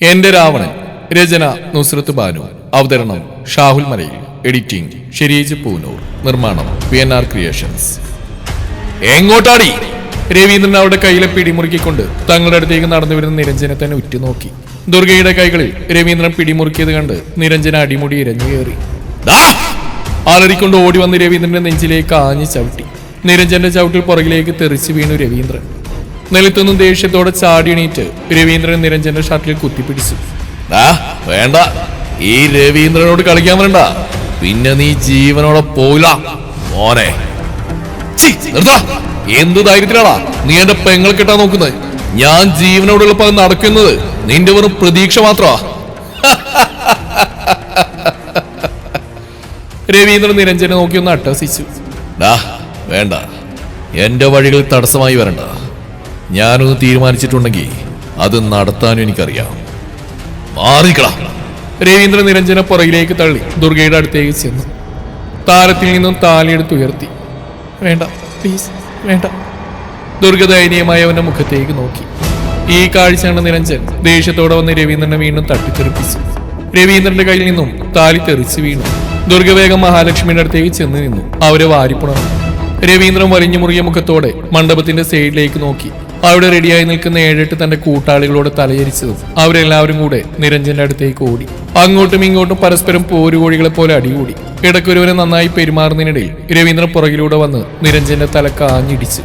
എന്റെ രാവണൻ രചന നുസ്രത്ത് ബാനു. അവതരണം ഷാഹുൽ മലയിൽ. എഡിറ്റിംഗ് ഷെരീജ് പൂനൂർ. നിർമ്മാണം പി എൻ ആർ ക്രിയേഷൻസ്. എങ്ങോട്ടാടി രവീന്ദ്രൻ അവരുടെ കയ്യിലെ പിടിമുറുക്കിക്കൊണ്ട് തങ്ങളുടെ അടുത്തേക്ക് നടന്നു വരുന്ന നിരഞ്ജനെ തന്നെ ഉറ്റുനോക്കി. ദുർഗയുടെ കൈകളിൽ രവീന്ദ്രൻ പിടിമുറുക്കിയത് കണ്ട് നിരഞ്ജന അടിമുടി ഇരഞ്ഞു കയറി! അലറിക്കൊണ്ട് ഓടി വന്ന് രവീന്ദ്രന്റെ നെഞ്ചിലേക്ക് ആഞ്ഞു ചവിട്ടി. നിരഞ്ജന്റെ ചവിട്ടിൽ പുറകിലേക്ക് തെറിച്ചു വീണു രവീന്ദ്രൻ. നിലത്തുനിന്നും ദേഷ്യത്തോടെ ചാടിയണീറ്റ് രവീന്ദ്രൻ നിരഞ്ജന്റെ ഷർട്ടിൽ കുത്തിപ്പിടിച്ചു. ആ വേണ്ട. ഈ രവീന്ദ്രനോട് കളിക്കാൻ വരണ്ട. പിന്നെ നീ ജീവനോടെ പോയില്ല മോനെ. എന്ത് ധൈര്യത്തിലാടാ നീ എന്റെ പെങ്ങൾ കിട്ടാൻ നോക്കുന്നത്? ഞാൻ ജീവനോടുള്ളപ്പോ നടക്കുന്നത് നിന്റെ വെറും പ്രതീക്ഷ മാത്രമാ രവീന്ദ്രൻ നിരഞ്ജനെ നോക്കി ഒന്ന് അട്ടഹസിച്ചു. ഡാ വേണ്ട. എന്റെ വഴികൾ തടസ്സമായി വരണ്ട. ഞാനൊന്ന് തീരുമാനിച്ചിട്ടുണ്ടെങ്കിൽ അത് നടത്താനും എനിക്കറിയാം. മാറിക്കള. രവീന്ദ്ര നിരഞ്ജന പുറകിലേക്ക് തള്ളി. ദുർഗയുടെ അടുത്തേക്ക് ചെന്നു. താരത്തിൽ നിന്നും താലിയെടുത്ത് ഉയർത്തി. വേണ്ട പ്ലീസ് വേണ്ട. ദുർഗ ദയനീയമായി അവന്റെ മുഖത്തേക്ക് നോക്കി. ഈ കാഴ്ച കണ്ട നിരഞ്ജൻ. ദേഷ്യത്തോടെ വന്ന് രവീന്ദ്രനെ വീണ്ടും തട്ടിത്തെറിപ്പിച്ചു. രവീന്ദ്രന്റെ കയ്യിൽ നിന്നും താലി തെറിച്ചു വീണു. ദുർഗവേഗം മഹാലക്ഷ്മിയുടെ അടുത്തേക്ക് ചെന്ന് നിന്നു. അവരെ വാരിപ്പുണർന്നു. രവീന്ദ്രൻ വലിഞ്ഞു മുറിയ മുഖത്തോടെ മണ്ഡപത്തിന്റെ സൈഡിലേക്ക് നോക്കി. അവിടെ റെഡിയായി നിൽക്കുന്ന ഏഴെട്ട് തന്റെ കൂട്ടാളികളോട് തലയരിച്ചതും അവരെല്ലാവരും കൂടെ നിരഞ്ജന്റെ അടുത്തേക്ക് ഓടി. അങ്ങോട്ടും ഇങ്ങോട്ടും പരസ്പരം പോരുകോഴികളെ പോലെ അടികൂടി. ഇടക്കൊരുവനെ നന്നായി പെരുമാറുന്നതിനിടയിൽ രവീന്ദ്രൻ പുറകിലൂടെ വന്ന് നിരഞ്ജന്റെ തല കാഞ്ഞിടിച്ചു!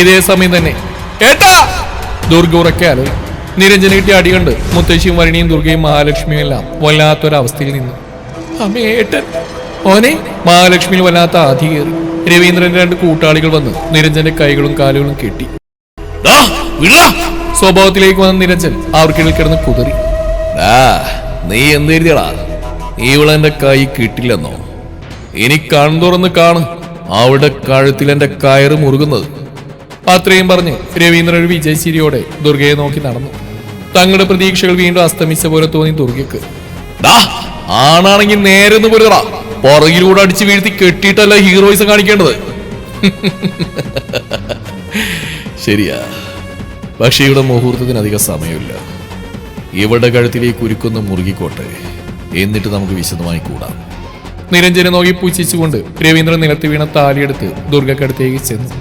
ഇതേ സമയം തന്നെ ഏട്ടാ! ദുർഗ നിരഞ്ജന കിട്ടിയ അടി കണ്ട് മുത്തശ്ശിയും വരണിയും ദുർഗയും മഹാലക്ഷ്മിയും എല്ലാം വല്ലാത്തൊരവസ്ഥയിൽ നിന്നു അമ്മേ ഏട്ടൻ ഓനെ മഹാലക്ഷ്മിയിൽ വല്ലാത്ത ആധി കയറി. രവീന്ദ്രന്റെ രണ്ട് കൂട്ടാളികൾ വന്ന് നിരഞ്ജന്റെ കൈകളും കാലുകളും കെട്ടി! സ്വഭാവത്തിലേക്ക് വന്ന നിരഞ്ജൻ അവർക്കിടയിൽ കിടന്ന് കുതറി. എന്തെഴുതിയടാ നീ എന്ത് എന്റെ കൈ കിട്ടില്ലെന്നോ? ഇനി കൺതുറന്ന് കാണ്. അവിടെ കഴുത്തിൽ എന്റെ കയറ് മുറുകുന്നത്. അത്രയും പറഞ്ഞ് രവീന്ദ്രൻ ഒരു വിജയശിരിയോടെ ദുർഗയെ നോക്കി നടന്നു. തങ്ങളുടെ പ്രതീക്ഷകൾ വീണ്ടും അസ്തമിച്ച പോലെ തോന്നി ദുർഗയ്ക്ക്. "ഡാ, ആണാണെങ്കിൽ നേരെ ഒന്ന് പോരുതടാ. പുറകിലൂടെ അടിച്ച് വീഴ്ത്തി കെട്ടിയിട്ടല്ല ഹീറോയിസം കാണിക്കേണ്ടത്? ശരിയാ. പക്ഷേ ഇവിടെ മുഹൂർത്തത്തിന് അധികം സമയമില്ല. ഇവിടെ കഴുത്തിലേക്ക് ഉരുക്കൊന്ന് മുറുകിക്കോട്ടെ. എന്നിട്ട് നമുക്ക് വിശദമായി കൂടാം. നിരഞ്ജനെ നോക്കി പുച്ഛിച്ചുകൊണ്ട് രവീന്ദ്രൻ നിലത്ത് വീണ താലിയെടുത്ത് ദുർഗക്കടുത്തേക്ക് ചെന്നു.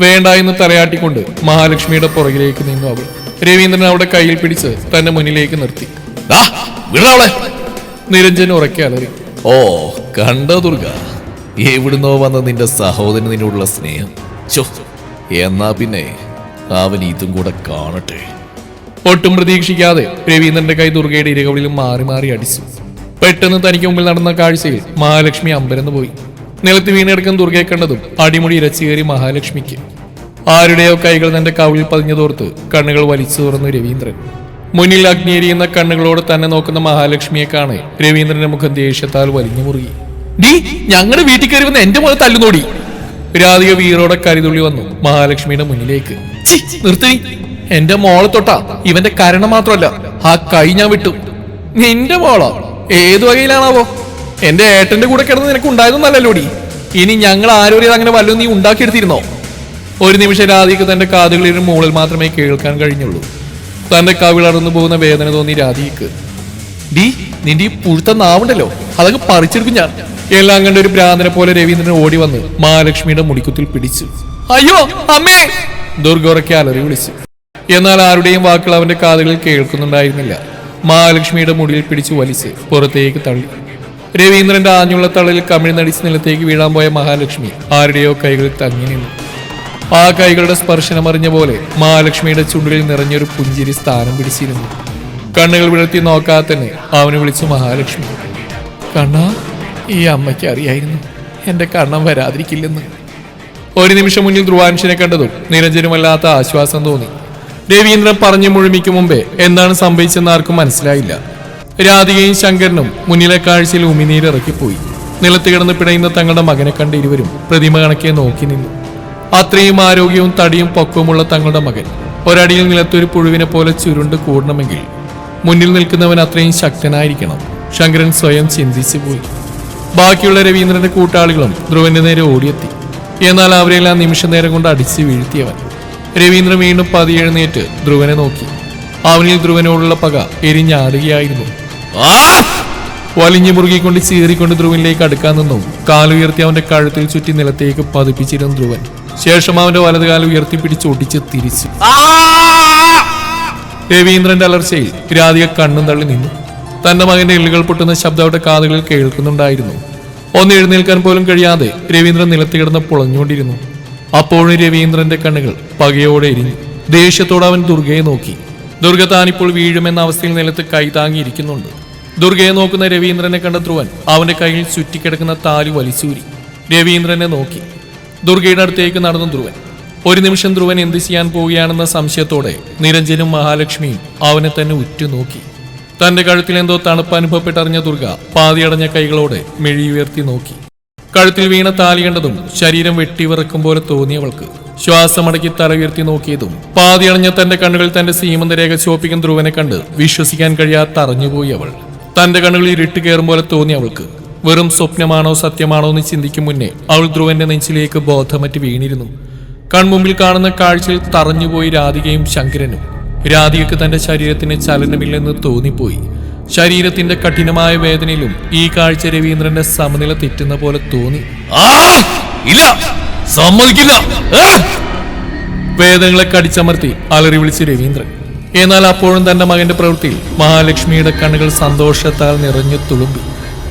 വേണ്ട എന്ന് തലയാട്ടിക്കൊണ്ട് മഹാലക്ഷ്മിയുടെ പുറകിലേക്ക് നിന്നു അവൾ. രവീന്ദ്രൻ അവിടെ കയ്യിൽ പിടിച്ച് തന്റെ മുന്നിലേക്ക് നിർത്തി. നിരഞ്ജൻ ഉറക്കെ അലറി. ഓ കണ്ട ദുർഗ? എവിടുന്നോ വന്ന നിന്റെ സഹോദരൻ നിന്നോടുള്ള സ്നേഹം. എന്നാ പിന്നെ അവൻ ഇതും കൂടെ കാണട്ടെ. ഒട്ടും പ്രതീക്ഷിക്കാതെ രവീന്ദ്രന്റെ കൈ ദുർഗയുടെ ഇരകളിലും മാറി മാറി അടിച്ചു. പെട്ടെന്ന് തനിക്ക് മുമ്പിൽ നടന്ന കാഴ്ചയിൽ മഹാലക്ഷ്മി അമ്പരന്ന് പോയി. നിലത്ത് വീണെടുക്കുന്ന ദുർഗയെ കണ്ടതും അടിമുടി ഇരച്ചു കയറി മഹാലക്ഷ്മിക്ക്. ആരുടെയോ കൈകൾ തന്റെ കവിളിൽ പതിഞ്ഞതോർത്ത് കണ്ണുകൾ വലിച്ചു തുറന്നു രവീന്ദ്രൻ. മുന്നിൽ അഗ്നിയെരിയുന്ന കണ്ണുകളോട് തന്നെ നോക്കുന്ന മഹാലക്ഷ്മിയെ കാണെ. രവീന്ദ്രന്റെ മുഖം ദേഷ്യത്താൽ വലിഞ്ഞു മുറുകി. ഡീ ഞങ്ങളുടെ വീട്ടിൽ കയറി വന്ന് എന്റെ മോളെ തല്ലുനോടി രാധിക വീറോടെ കരുതുള്ളി വന്നു മഹാലക്ഷ്മിയുടെ മുന്നിലേക്ക്. "ഛി, നിർത്തി എന്റെ മോളെ തൊട്ടാ. ഇവന്റെ കരണം മാത്രമല്ല ആ കൈ ഞാൻ വിട്ടു. നിന്റെ മോളോ? ഏത് വകയിലാണാവോ? എന്റെ ഏട്ടന്റെ കൂടെ കിടന്ന് നിനക്ക് ഉണ്ടായതൊന്നല്ലല്ലോടി ഇനി ഞങ്ങൾ ആരോഗ്യം അങ്ങനെ വല്ലതും നീ ഉണ്ടാക്കിയെടുത്തിരുന്നോ? ഒരു നിമിഷം രാധിക്ക് തന്റെ കാതുകളിൽ മുകളിൽ മാത്രമേ കേൾക്കാൻ കഴിഞ്ഞുള്ളൂ. തന്റെ കവിളടന്നു പോകുന്ന വേദന തോന്നി രാധിക്ക് ഡി നിന്റെ ഈ പുഴുത്ത നാവുണ്ടല്ലോ അതൊക്കെ പറിച്ചെടുക്കും ഞാൻ. എല്ലാം കണ്ട ഒരു ഭ്രാന്തനെ പോലെ രവീന്ദ്രൻ ഓടി വന്ന് മഹാലക്ഷ്മിയുടെ മുടിക്കുത്തിൽ പിടിച്ചു. അയ്യോ അമ്മേ! ദുർഗോറയ്ക്ക് അലറി വിളിച്ചു. എന്നാൽ ആരുടെയും വാക്കുകൾ അവന്റെ കാതുകളിൽ കേൾക്കുന്നുണ്ടായിരുന്നില്ല. മഹാലക്ഷ്മിയുടെ മുടിയിൽ പിടിച്ചു വലിച്ച് പുറത്തേക്ക് തള്ളി. രവീന്ദ്രന്റെ ആഞ്ഞുള്ള തള്ളിൽ കമിഴ്ന്നടിച്ച് നിലത്തേക്ക് വീഴാൻ പോയ മഹാലക്ഷ്മി ആരുടെയോ കൈകളിൽ തങ്ങി നിന്നു. ആ കൈകളുടെ സ്പർശനം അറിഞ്ഞ പോലെ മഹാലക്ഷ്മിയുടെ ചുണ്ടിൽ നിറഞ്ഞൊരു പുഞ്ചിരി സ്ഥാനം പിടിച്ചിരുന്നു. കണ്ണുകൾ വിടർത്തി നോക്കാതെ തന്നെ അവന് വിളിച്ചു മഹാലക്ഷ്മി. കണ്ണ ഈ അമ്മയ്ക്ക് അറിയായിരുന്നു. എന്റെ കണ്ണം വരാതിരിക്കില്ലെന്ന്. ഒരു നിമിഷം മുന്നിൽ ധ്രുവാൻഷനെ കണ്ടതും നിരഞ്ജനുമല്ലാത്ത ആശ്വാസം തോന്നി. രവീന്ദ്രൻ പറഞ്ഞു മുഴുമിക്ക് മുമ്പേ എന്താണ് സംഭവിച്ചെന്ന് ആർക്കും മനസ്സിലായില്ല. രാധികയും ശങ്കരനും മുന്നിലെ കാഴ്ചയിൽ ഉമിനീരിറക്കിപ്പോയി. നിലത്ത് കിടന്ന് പിടയുന്ന തങ്ങളുടെ മകനെ കണ്ട ഇരുവരും പ്രതിമ കണക്കെ നോക്കി നിന്നു. അത്രയും ആരോഗ്യവും തടിയും പൊക്കവുമുള്ള തങ്ങളുടെ മകൻ. ഒരടിയിൽ നിലത്തൊരു പുഴുവിനെ പോലെ ചുരുണ്ട് കൂടണമെങ്കിൽ മുന്നിൽ നിൽക്കുന്നവൻ അത്രയും ശക്തനായിരിക്കണം. ശങ്കരൻ സ്വയം ചിന്തിച്ചു പോയി. ബാക്കിയുള്ള രവീന്ദ്രന്റെ കൂട്ടാളികളും ധ്രുവന്റെ നേരെ ഓടിയെത്തി. എന്നാൽ അവരെല്ലാം നിമിഷ നേരം കൊണ്ട് അടിച്ചു വീഴ്ത്തിയവൻ. രവീന്ദ്രൻ വീണ്ടും പതിയെഴുന്നേറ്റ് ധ്രുവനെ നോക്കി. അവനിൽ ധ്രുവനോടുള്ള പക എരിഞ്ഞാടുകയായിരുന്നു. വലിഞ്ഞു മുറുകിക്കൊണ്ട് ചീറിക്കൊണ്ട് ധ്രുവനിലേക്ക് അടുക്കാൻ നിന്നും. കാലുയർത്തി അവന്റെ കഴുത്തിൽ ചുറ്റി നിലത്തേക്ക് പതിപ്പിച്ചിരുന്നു ധ്രുവൻ. ശേഷം അവന്റെ വലത് കാലം ഉയർത്തി പിടിച്ച് ഒടിച്ച് തിരിച്ചു. രവീന്ദ്രന്റെ അലർച്ചയിൽ രാധിക കണ്ണും തള്ളി നിന്നു. തന്റെ മകന്റെ എല്ലുകൾ പൊട്ടുന്ന ശബ്ദം അവരുടെ കാതുകളിൽ കേൾക്കുന്നുണ്ടായിരുന്നു. ഒന്ന് എഴുന്നേൽക്കാൻ പോലും കഴിയാതെ രവീന്ദ്രൻ നിലത്ത് കിടന്ന് പുളഞ്ഞുകൊണ്ടിരുന്നു. അപ്പോഴും രവീന്ദ്രന്റെ കണ്ണുകൾ പകയോടെ എരിഞ്ഞു. ദേഷ്യത്തോടെ അവൻ ദുർഗയെ നോക്കി. ദുർഗ താനിപ്പോൾ വീഴുമെന്ന അവസ്ഥയിൽ നിലത്ത് കൈ താങ്ങിയിരിക്കുന്നുണ്ട് ദുർഗയെ നോക്കുന്ന രവീന്ദ്രനെ കണ്ട ധ്രുവൻ അവന്റെ കയ്യിൽ ചുറ്റിക്കിടക്കുന്ന താലി വലിച്ചൂരി. രവീന്ദ്രനെ നോക്കി. ദുർഗയുടെ അടുത്തേക്ക് നടന്നു ധ്രുവൻ. ഒരു നിമിഷം ധ്രുവൻ എന്ത് ചെയ്യാൻ പോവുകയാണെന്ന സംശയത്തോടെ നിരഞ്ജനും മഹാലക്ഷ്മിയും അവനെ തന്നെ ഉറ്റുനോക്കി. തന്റെ കഴുത്തിൽ എന്തോ തണുപ്പ് അനുഭവപ്പെട്ടറിഞ്ഞ ദുർഗ പാതിയടഞ്ഞ കൈകളോടെ മെഴിയുയർത്തി നോക്കി. കഴുത്തിൽ വീണ താലി കണ്ടതും ശരീരം വെട്ടിവിറക്കും പോലെ തോന്നിയവൾക്ക് ശ്വാസമടക്കി തല ഉയർത്തി നോക്കിയതും പാതിയടഞ്ഞ തന്റെ കണ്ണുകളിൽ തന്റെ സീമന്തരേഖ ചോപ്പിക്കുന്ന ധ്രുവനെ കണ്ട് വിശ്വസിക്കാൻ കഴിയാത്ത അറിഞ്ഞുപോയി അവൾ. തന്റെ കണ്ണുകളിൽ ഇരുട്ട് കയറും പോലെ തോന്നി അവൾക്ക് വെറും സ്വപ്നമാണോ സത്യമാണോ എന്ന് ചിന്തിക്കും മുന്നേ അവൾ ധ്രുവന്റെ നെഞ്ചിലേക്ക് ബോധമറ്റ് വീണിരുന്നു. കൺമുമ്പിൽ കാണുന്ന കാഴ്ചയിൽ തറഞ്ഞുപോയി രാധികയും ശങ്കരനും. രാധികക്ക് തന്റെ ശരീരത്തിന് ചലനമില്ലെന്ന് തോന്നിപ്പോയി. ശരീരത്തിന്റെ കഠിനമായ വേദനയിലും ഈ കാഴ്ച രവീന്ദ്രന്റെ സമനില തെറ്റുന്ന പോലെ തോന്നി. ആ ഇല്ല സമ്മതിക്കില്ല! വേദങ്ങളെ കടിച്ചമർത്തി അലറി വിളിച്ച് രവീന്ദ്രൻ. എന്നാൽ അപ്പോഴും തന്റെ മകന്റെ പ്രവൃത്തിയിൽ മഹാലക്ഷ്മിയുടെ കണ്ണുകൾ സന്തോഷത്താൽ നിറഞ്ഞു തുളുമ്പി.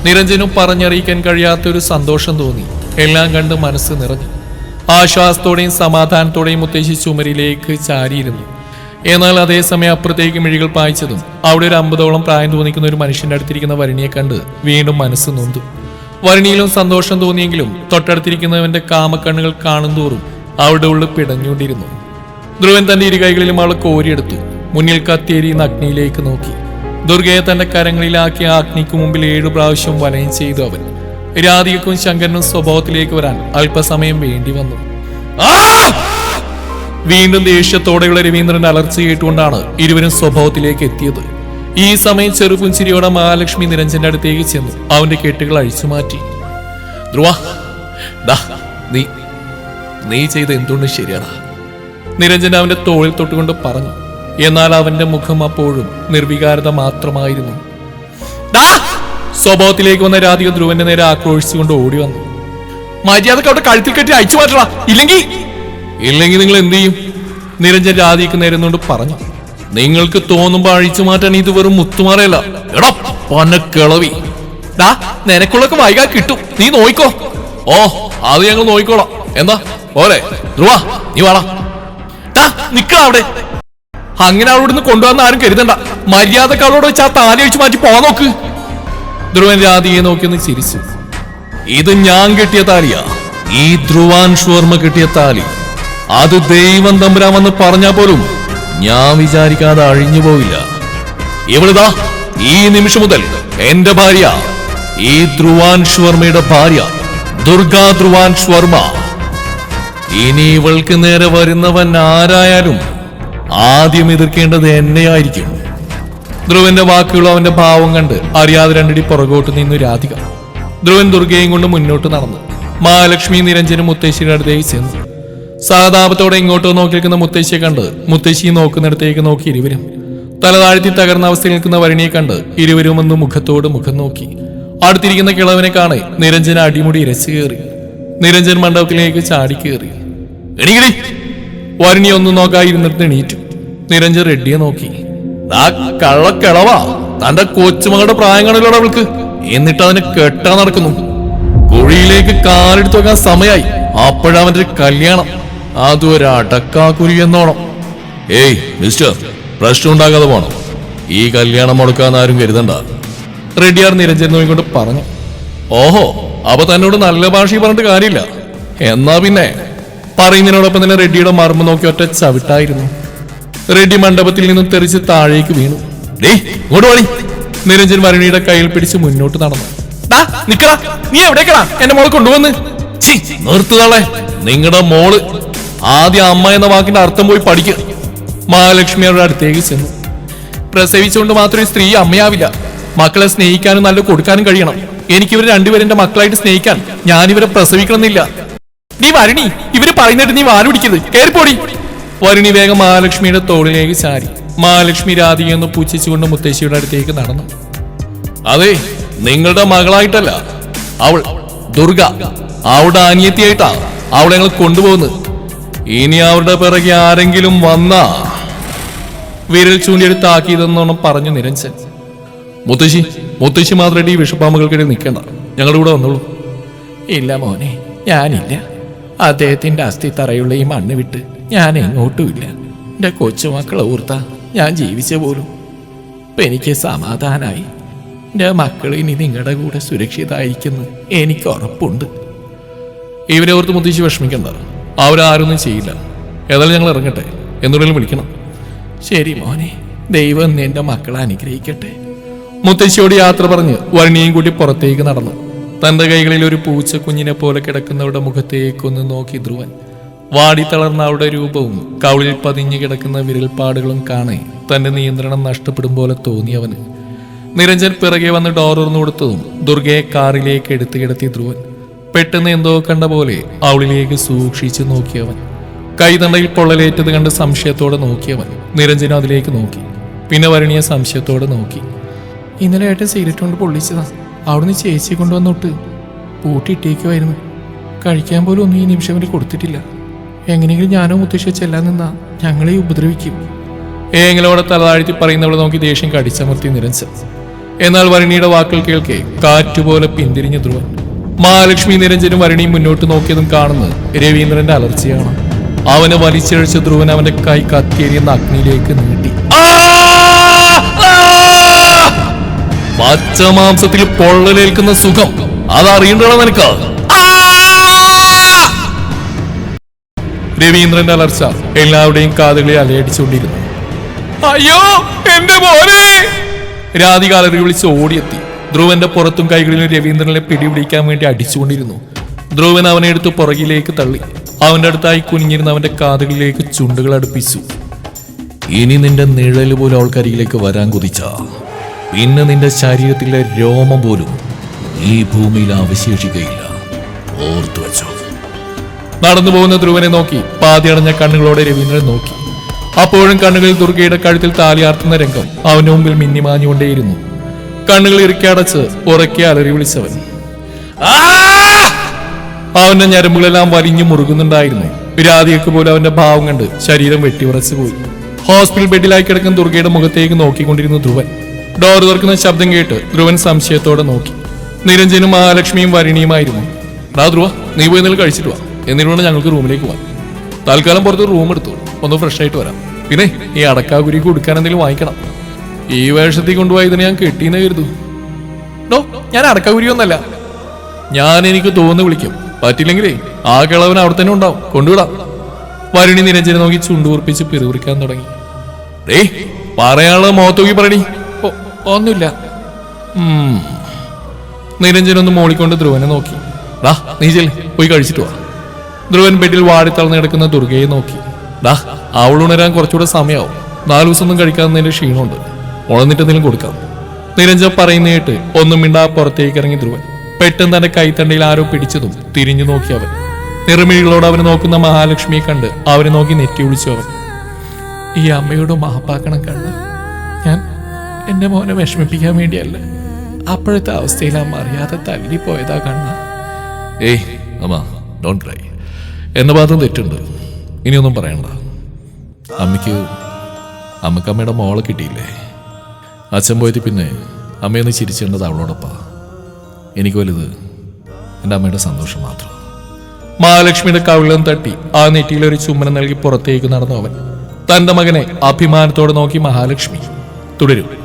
നിരഞ്ജനും പറഞ്ഞറിയിക്കാൻ കഴിയാത്ത ഒരു സന്തോഷം തോന്നി. എല്ലാം കണ്ട് മനസ്സ് നിറഞ്ഞു. ആശ്വാസത്തോടെയും സമാധാനത്തോടെയും മുത്തശ്ശി ചുമരിലേക്ക് ചാരിയിരുന്നു. എന്നാൽ അതേസമയം അപ്പുറത്തേക്ക് മിഴികൾ പായിച്ചതും അവിടെ ഒരു അമ്പതോളം പ്രായം തോന്നിക്കുന്ന ഒരു മനുഷ്യന്റെ അടുത്തിരിക്കുന്ന വരണിയെ കണ്ട് വീണ്ടും മനസ്സ് നൊന്തു. വരണിയിലും സന്തോഷം തോന്നിയെങ്കിലും തൊട്ടടുത്തിരിക്കുന്നവന്റെ കാമക്കണ്ണുകൾ കാണുന്തോറും അവിടെ ഉള്ളിൽ പിടഞ്ഞുകൊണ്ടിരുന്നു. ധ്രുവൻ തന്റെ ഇരുകൈകളിലും അവൾ കോരിയെടുത്തു. മുന്നിൽ കത്തിയേരിയുന്ന അഗ്നിയിലേക്ക് നോക്കി. ദുർഗയെ തന്റെ കരങ്ങളിലാക്കി അഗ്നിക്ക് മുമ്പിൽ ഏഴു പ്രാവശ്യം വലയം ചെയ്തു അവൻ. രാധികക്കും ശങ്കരനും സ്വഭാവത്തിലേക്ക് വരാൻ അല്പസമയം വേണ്ടി വന്നു. വീണ്ടും ദേഷ്യത്തോടെയുള്ള രവീന്ദ്രൻ അലർച്ച കേട്ടുകൊണ്ടാണ് ഇരുവരും സ്വഭാവത്തിലേക്ക് എത്തിയത്. ഈ സമയം ചെറുപുഞ്ചിരിയോടെ മഹാലക്ഷ്മി നിരഞ്ജന്റെ അടുത്തേക്ക് ചെന്നു. അവന്റെ കെട്ടുകൾ അഴിച്ചു മാറ്റി. ധ്രുവ നീ നീ ചെയ്ത എന്തുകൊണ്ട് ശരിയാടാ? നിരഞ്ജൻ അവന്റെ തോളിൽ തൊട്ടുകൊണ്ട് പറഞ്ഞു. എന്നാൽ അവന്റെ മുഖം അപ്പോഴും നിർവികാരത മാത്രമായിരുന്നു! സ്വഭാവത്തിലേക്ക് വന്ന രാധിക ധ്രുവന്റെ നേരെ ആക്രോശിച്ചുകൊണ്ട് ഓടി വന്നു. മര്യാദയ്ക്ക് അവിടെ കഴുത്തിൽ കെട്ടി അയച്ചു മാറ്റണ. ഇല്ലെങ്കിൽ ഇല്ലെങ്കിൽ നിങ്ങൾ എന്ത് ചെയ്യും? നിരഞ്ജൻ രാധിക്ക് നേരുന്നുകൊണ്ട് പറഞ്ഞു. നിങ്ങൾക്ക് തോന്നുമ്പോ അഴിച്ചു മാറ്റാൻ ഇത് വെറും മുത്തുമാറയല്ല എടാ ഡാ നിനക്കുള്ളൊക്കെ വൈകാ കിട്ടും. നീ നോയിക്കോ. ഓ അത് ഞങ്ങൾ നോയിക്കോളാം. എന്താ? ഓലെ ധ്രുവ നീ വാടാ. നിക്കടാ നിക്ക അവിടെ. അങ്ങനെ അവളോട് കൊണ്ടുവന്ന ആരും കരുതണ്ട. മര്യാദയ്ക്ക് അവളോട് വെച്ച് ആ താലി വെച്ച് മാറ്റി പോവാൻ നോക്ക്. ധ്രുവൻ രാധിയെ നോക്കിയൊന്ന് ചിരിച്ചു. ഇത് ഞാൻ കെട്ടിയ താലിയാ. ഈ ധ്രുവാൻ ഷോർമ കെട്ടിയ താലി. അത് ദൈവം തമ്പുരാമെന്ന് പറഞ്ഞാ പോലും ഞാൻ വിചാരിക്കാതെ അഴിഞ്ഞു പോവില്ല. ഇവളിതാ ഈ നിമിഷം മുതൽ എന്റെ ഭാര്യ ഈ ധ്രുവാൻ ശർമ്മയുടെ ഭാര്യ ദുർഗാ ധ്രുവാൻ ശർമ്മ ഇനി ഇവൾക്ക് നേരെ വരുന്നവൻ ആരായാലും ആദ്യം എതിർക്കേണ്ടത് എന്നെയായിരിക്കും. ധ്രുവന്റെ വാക്കുകളും അവന്റെ ഭാവം കണ്ട് അറിയാതെ രണ്ടടി പുറകോട്ട് നിന്നു രാധിക. ധ്രുവൻ ദുർഗയും കൊണ്ട് മുന്നോട്ട് നടന്നു. മഹാലക്ഷ്മി നിരഞ്ജനും മുത്തശ്ശിയുടെ അടുത്തേക്ക് ചെന്നു. സഹതാപത്തോടെ ഇങ്ങോട്ട് നോക്കി നിൽക്കുന്ന മുത്തശ്ശിയെ കണ്ട് മുത്തശ്ശി നോക്കുന്നിടത്തേക്ക് നോക്കി ഇരുവരും. തലതാഴ്ത്തി തകർന്ന അവസ്ഥയിൽ നിൽക്കുന്ന വരണിയെ കണ്ട് ഇരുവരും ഒന്ന് മുഖത്തോട് മുഖം നോക്കി. അടുത്തിരിക്കുന്ന കിളവനെ കാണെ നിരഞ്ജന അടിമുടി ഇരച്ചു കയറി. നിരഞ്ജൻ മണ്ഡപത്തിലേക്ക് ചാടി കയറി. വരുണി ഒന്നും നോക്കായിരുന്നിട്ട് എണീറ്റു. നിരഞ്ജൻ റെഡ്ഡിയെ നോക്കി. ആ കള്ളക്കിളവാ. തന്റെ കൊച്ചുമകളുടെ പ്രായം അവൾക്ക്. എന്നിട്ട് അതിന് കെട്ടാൻ നടക്കുന്നു. കുഴിയിലേക്ക് കാലെടുത്ത് വെക്കാൻ സമയായി. അപ്പോഴവന്റെ ഒരു കല്യാണം. അതും ഒരു അടക്കാക്കുരി എന്നോണം. ഏയ് മിസ്റ്റർ പ്രശ്നം ഉണ്ടാകാതെ പോണം. ഈ കല്യാണം മുടക്കാന്ന് ആരും കരുതണ്ട. റെഡിയാർ നിരഞ്ജൻ നോയിക്കൊണ്ട് പറഞ്ഞു. ഓഹോ അപ്പൊ തന്നോട് നല്ല ഭാഷയിൽ പറഞ്ഞിട്ട് കാര്യമില്ല. എന്നാ പിന്നെ പറയുന്നതിനോടൊപ്പം തന്നെ റെഡ്ഡിയുടെ മർമ്മ നോക്കി ഒറ്റ ചവിട്ടായിരുന്നു. റെഡ്ഡി മണ്ഡപത്തിൽ നിന്നും തെറിച്ച് താഴേക്ക് വീണു. ഇങ്ങോട്ട് നിരഞ്ജൻ വരുണിയുടെ കയ്യിൽ പിടിച്ച് മുന്നോട്ട് നടന്നു. "ഡാ, നിക്കടാ. നീ എവിടേക്കടാ? എന്റെ മോളെ കൊണ്ടുവന്ന്. നിർത്തുതാളെ നിങ്ങളുടെ മോൾ ആദ്യം അമ്മ എന്ന വാക്കിന്റെ അർത്ഥം പോയി പഠിക്കുക മഹാലക്ഷ്മി അവരുടെ അടുത്തേക്ക് ചെന്നു. പ്രസവിച്ചുകൊണ്ട് മാത്രം ഒരു സ്ത്രീ അമ്മയാവില്ല. മക്കളെ സ്നേഹിക്കാനും നല്ല കൊടുക്കാനും കഴിയണം. എനിക്ക് രണ്ടുപേരെ മക്കളായിട്ട് സ്നേഹിക്കാൻ ഞാനിവരെ പ്രസവിക്കണമെന്നില്ല. നീ വരണി ഇവർ പറയുന്നിട്ട് നീ വാൽ പിടിക്കരുത്. കേറിപ്പോടി വരുണി വേഗം മഹാലക്ഷ്മിയുടെ തോളിലേക്ക് ചാരി മഹാലക്ഷ്മി രാധികയെന്ന് പുച്ഛിച്ചുകൊണ്ട് മുത്തശ്ശിയുടെ അടുത്തേക്ക് നടന്നു. അതെ നിങ്ങളുടെ മകളായിട്ടല്ല അവൾ ദുർഗ. അവളുടെ അനിയത്തിയായിട്ടാ അവളെ ഞങ്ങൾ കൊണ്ടുപോകുന്നത്. ഇനി അവരുടെ പിറകെ ആരെങ്കിലും വന്നാ? വിരൽ ചൂണ്ടിയെടുത്ത് ആക്കിയതെന്നോണം പറഞ്ഞു നിരഞ്ജൻ. മുത്തശ്ശി മുത്തശ്ശി മാത്രമായിട്ട് ഈ വിഷപ്പാമ്പുകൾക്കിടയിൽ നിൽക്കണ്ട. ഞങ്ങളുടെ കൂടെ വന്നോളൂ. ഇല്ല മോനെ ഞാനില്ല. അദ്ദേഹത്തിന്റെ അസ്ഥി തറയുള്ള ഈ മണ്ണ് വിട്ട് ഞാൻ എങ്ങോട്ടുമില്ല. എന്റെ കൊച്ചുമക്കളെ ഓർത്ത ഞാൻ ജീവിച്ച പോലും ഇപ്പൊ എനിക്ക് സമാധാനമായി എന്റെ മക്കൾ ഇനി നിങ്ങളുടെ കൂടെ സുരക്ഷിതായിരിക്കുന്നു. എനിക്ക് ഉറപ്പുണ്ട്. ഇവരെ ഓർത്ത് മുത്തശ്ശി വിഷമിക്കണ്ട. അവരാരൊന്നും ചെയ്യില്ല. ഏതായാലും ഞങ്ങൾ ഇറങ്ങട്ടെ. എന്തുണ്ടെങ്കിലും വിളിക്കണം. ശരി മോനെ. ദൈവം നിന്റെ മക്കളെ അനുഗ്രഹിക്കട്ടെ. മുത്തശ്ശിയോട് യാത്ര പറഞ്ഞ് വരണിയും കൂട്ടി പുറത്തേക്ക് നടന്നു. തന്റെ കൈകളിൽ ഒരു പൂച്ച കുഞ്ഞിനെ പോലെ കിടക്കുന്നവരുടെ മുഖത്തേക്കൊന്ന് നോക്കി ധ്രുവൻ. വാടിത്തളർന്ന അവളുടെ രൂപവും കവിളിൽ പതിഞ്ഞു കിടക്കുന്ന വിരൽപ്പാടുകളും കാണെ തന്റെ നിയന്ത്രണം നഷ്ടപ്പെടും പോലെ തോന്നിയവന് നിരഞ്ജൻ പിറകെ വന്ന് ഡോർ ഉറന്നു കൊടുത്തതും ദുർഗയെ കാറിലേക്ക് എടുത്തു കിടത്തി ധ്രുവൻ. പെട്ടെന്ന് എന്തോ കണ്ട പോലെ അവളിലേക്ക് സൂക്ഷിച്ചു നോക്കിയവൻ കൈതണ്ടയിൽ പൊള്ളലേറ്റത് കണ്ട് സംശയത്തോടെ നോക്കിയവൻ നിരഞ്ജന അതിലേക്ക് നോക്കി. പിന്നെ വരുണിയെ സംശയത്തോടെ നോക്കി. ഇന്നലെ ഏട്ടൻ സിഗരറ്റ് കൊണ്ട് പൊള്ളിച്ചതാ. അവിടുന്ന് ചേച്ചി കൊണ്ടുവന്നോട്ട് പൂട്ടിയിട്ടേക്കുമായിരുന്നു കഴിക്കാൻ പോലും ഒന്നും ഈ നിമിഷം വരെ കൊടുത്തിട്ടില്ല. എങ്ങനെയെങ്കിലും ഞാനോ മുത്തശ്ശിയോ ചെല്ലാൻ നിന്നാ ഞങ്ങളെ ഉപദ്രവിക്കും. ഏങ്ങളോടെ തലതാഴ്ത്തി പറയുന്നവളെ നോക്കി ദേഷ്യം കടിച്ചമർത്തി നിരഞ്ജൻ എന്നാൽ വരുണിയുടെ വാക്കുകൾ കേൾക്കെ കാറ്റുപോലെ പിന്തിരിഞ്ഞ ധ്രുവൻ. മഹാലക്ഷ്മി നിരഞ്ജനും വരുണിയും മുന്നോട്ട് നോക്കിയതും കാണുന്നത് രവീന്ദ്രന്റെ അലർച്ചയാണ്. അവനെ വലിച്ചഴിച്ച ധ്രുവൻ അവന്റെ കൈ കത്തിയെരിയുന്ന അഗ്നിയിലേക്ക് നീട്ടി! ആ! പച്ചമാംസത്തിൽ പൊള്ളലേൽക്കുന്ന സുഖം. അതറിയണ്ടോ നിനക്ക്! രവീന്ദ്രന്റെ അലർച്ച എല്ലാവരുടെയും കാതുകളെ അലയടിച്ചുകൊണ്ടിരുന്നു. അയ്യോ എന്റെ മോനെ! രാധിക അലറി വിളിച്ച് ഓടിയെത്തി. ധ്രുവന്റെ പുറത്തും കൈകളിലും രവീന്ദ്രനെ പിടിപിടിക്കാൻ വേണ്ടി അടിച്ചുകൊണ്ടിരുന്നു. ധ്രുവൻ അവനെ എടുത്ത് പുറകിലേക്ക് തള്ളി. അവന്റെ അടുത്തായി കുനിഞ്ഞിരുന്ന അവന്റെ കാതുകളിലേക്ക് ചുണ്ടുകൾ അടുപ്പിച്ചു. ഇനി നിന്റെ നിഴൽ പോലും അവൾക്കരികിലേക്ക് വരാൻ കുതിച്ച. പിന്നെ നിന്റെ ശരീരത്തിലെ രോമം പോലും ഈ ഭൂമിയിൽ അവശേഷിക്കയില്ല. ഓർത്തു വെച്ചോ. നടന്നു പോകുന്ന ധ്രുവനെ നോക്കി പാതി പാതിയടഞ്ഞ കണ്ണുകളോടെ രവീന്ദ്രൻ നോക്കി. അപ്പോഴും കണ്ണുകളിൽ ദുർഗയുടെ കഴുത്തിൽ താലിയാർത്തുന്ന രംഗം അവന്റെ മുമ്പിൽ മിന്നിമാഞ്ഞുകൊണ്ടേയിരുന്നു. കണ്ണുകൾ ഇറുക്കിയടച്ച് ഉറക്കെ അലറി വിളിച്ചവൻ! അവന്റെ ഞരമ്പുകളെല്ലാം വലിഞ്ഞു മുറുകുന്നുണ്ടായിരുന്നു. രാധികക്ക് പോലും അവന്റെ ഭാവം കണ്ട് ശരീരം വെട്ടിയുറച്ചു പോയി ഹോസ്പിറ്റൽ ബെഡിലായി കിടക്കുന്ന ദുർഗയുടെ മുഖത്തേക്ക് നോക്കിക്കൊണ്ടിരുന്നു ധ്രുവൻ ഡോർ തുറക്കുന്ന ശബ്ദം കേട്ട് ധ്രുവൻ സംശയത്തോടെ നോക്കി. നിരഞ്ജനും മഹാലക്ഷ്മിയും വരിണിയുമായിരുന്നു. ഡാ ധ്രുവ നീ പോയി എന്തെങ്കിലും കഴിച്ചിട്ട് വാ. എന്നിട്ട് ഞങ്ങൾക്ക് റൂമിലേക്ക് പോവാം തൽക്കാലം പുറത്ത് റൂം എടുത്തു. ഒന്ന് ഫ്രഷ് ആയിട്ട് വരാം. പിന്നെ ഈ അടക്കാകുരി കൊടുക്കാൻ എന്തെങ്കിലും വാങ്ങിക്കണം. ഈ വേഷത്തിൽ കൊണ്ടുപോയി ഇതിനെ ഞാൻ കെട്ടിയെന്ന് കരുതു. ഡോ ഞാൻ അടക്കാകുരി ഒന്നല്ല. ഞാൻ എനിക്ക് തോന്നുന്നു വിളിക്കും. പറ്റില്ലെങ്കിലേ ആ കിളവൻ അവിടെ തന്നെ ഉണ്ടാവും. കൊണ്ടുവിടാം. വരുണി നിരഞ്ജനെ നോക്കി ചുണ്ടുകുറിപ്പിച്ച് പിറുപിറിക്കാൻ തുടങ്ങി. ഡേ പറയാനുള്ള മോത്തോക്കി പറയണി. "ഓ, ഒന്നുമില്ല. നിരഞ്ജനൊന്ന് മോളിക്കൊണ്ട് ധ്രുവനെ നോക്കി. ഡാ നീ ചെൽ പോയി കഴിച്ചിട്ട് വാ. ധ്രുവൻ ബെഡിൽ വാടിത്തളർന്ന് കിടക്കുന്ന ദുർഗയെ നോക്കി. ഡാ അവൾ ഉണരാൻ കുറച്ചുകൂടെ സമയമാവും നാലു ദിവസം ഒന്നും കഴിക്കാവുന്നതിന്റെ ക്ഷീണമുണ്ട്. ഉണർന്നിട്ട് എന്തെങ്കിലും കൊടുക്കാം. നിരഞ്ജൻ പറയുന്ന കേട്ട് ഒന്നും മിണ്ടാ പുറത്തേക്ക് ഇറങ്ങി ധ്രുവൻ. പെട്ടെന്ന് തന്റെ കൈത്തണ്ടയിൽ ആരോ പിടിച്ചതും തിരിഞ്ഞു നോക്കി അവൻ. നിറമിഴികളോട് അവനെ നോക്കുന്ന മഹാലക്ഷ്മിയെ കണ്ട് അവനെ നോക്കി നെറ്റി വിളിച്ചു അവൻ. ഈ അമ്മയോട് മഹപ്പാക്കണം ഞാൻ എന്റെ മോനെ വിഷമിപ്പിക്കാൻ വേണ്ടിയല്ല. അപ്പോഴത്തെ അവസ്ഥയിൽ അമ്മ അറിയാതെ തല്ലി പോയതാ കണ്ണ. ഏയ് അമ്മ ഡോണ്ട് ക്രൈ എന്ന ഭാഗത്തും തെറ്റുണ്ട്. ഇനിയൊന്നും പറയണ്ട. അമ്മയ്ക്ക് അമ്മയ്ക്ക് അമ്മയുടെ മോളെ കിട്ടിയില്ലേ? അച്ഛൻ പോയത് പിന്നെ അമ്മയൊന്ന് ചിരിച്ചേണ്ടത് അവളോടൊപ്പാ. എനിക്ക് വലുത് എന്റെ അമ്മയുടെ സന്തോഷം മാത്രം. മഹാലക്ഷ്മിയുടെ കവിളം തട്ടി ആ നെറ്റിയിൽ ഒരു ചുമ്മനം നൽകി പുറത്തേക്ക് നടന്നു അവൻ തന്റെ മകനെ അഭിമാനത്തോടെ നോക്കി മഹാലക്ഷ്മി. തുടരും.